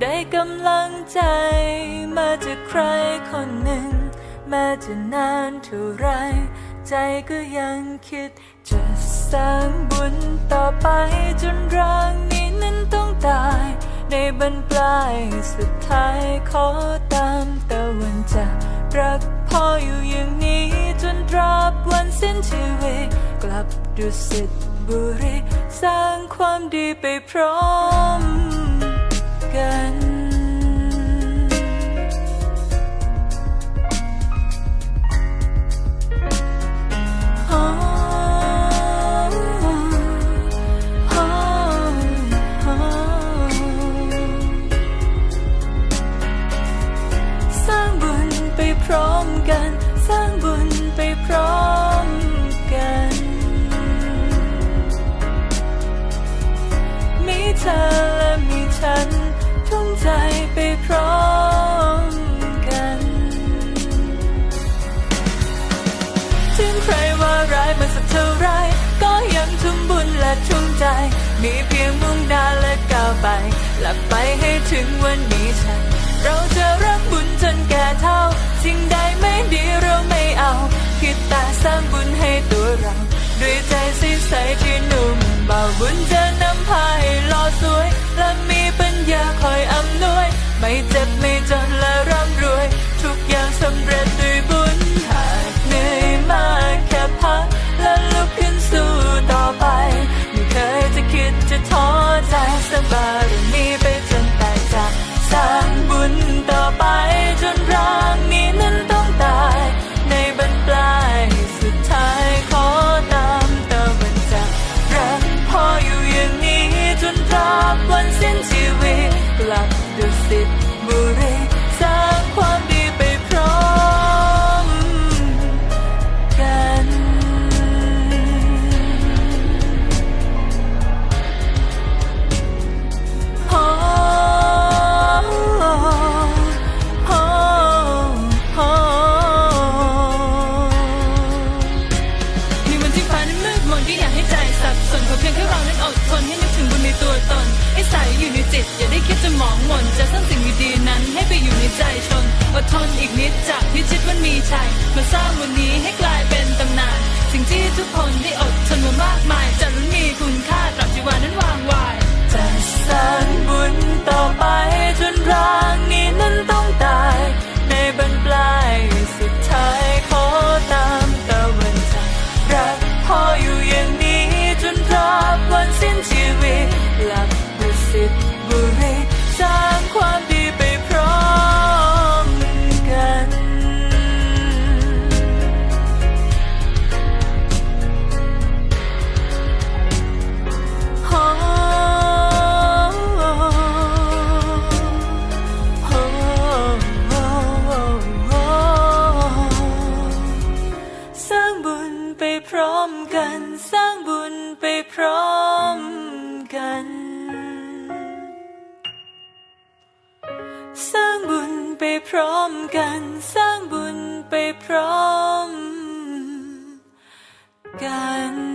ได้กำลังใจ มาจากใครคนหนึ่งแม้จะนานเท่าไร ใจก็ยังคิด จะสร้างบุญต่อไปจนร่างนี้นั้นต้องตาย ในบรรปลายสุดท้ายขอตามตะวันจากรักพ่ออยู่อย่างนี้จนตราบวันสิ้นชีวิตกลับดุสิตบุรีสร้างความดีไปพร้อม กันอ๋ออ๋ออ๋อสร้างบุญไปพร้อมกัน สร้างบุญไปพร้อมกัน มีเธอและมีฉัน ทุ่มใจไปพร้อมกันถึงใครว่าร้ายมาสักเท่าไรก็ยังทุ่มบุญและทุ่มใจ มีเพียงมุ่งหน้าและก้าวไป หลับไปให้ถึงวันนี้ฉัน เราจะรักบุญจนแก่เท่า สิ่งใดไม่ดีเราไม่เอาคิดแต่สร้างบุญให้ตัวเรา ด้วยใจใสๆที่นุ่มเบาบุญจะ ไม่เจ็บไม่ จิต อย่าได้คิดจะหมองหม่นจะสร้างสิ่งดีๆนั้น ให้ไปอยู่ในใจชนอดทนอีกนิดจากพิชิตมันมีชัยมาสร้างวันนี้ให้กลายเป็นตำนาน สิ่งที่ทุกคนได้อดทนมามากมายจะางบุญไปพร้อมกัน สร้างบุญไปพร้อมกัน สร้างบุญไปพร้อมกัน สร้างบุญไปพร้อมกัน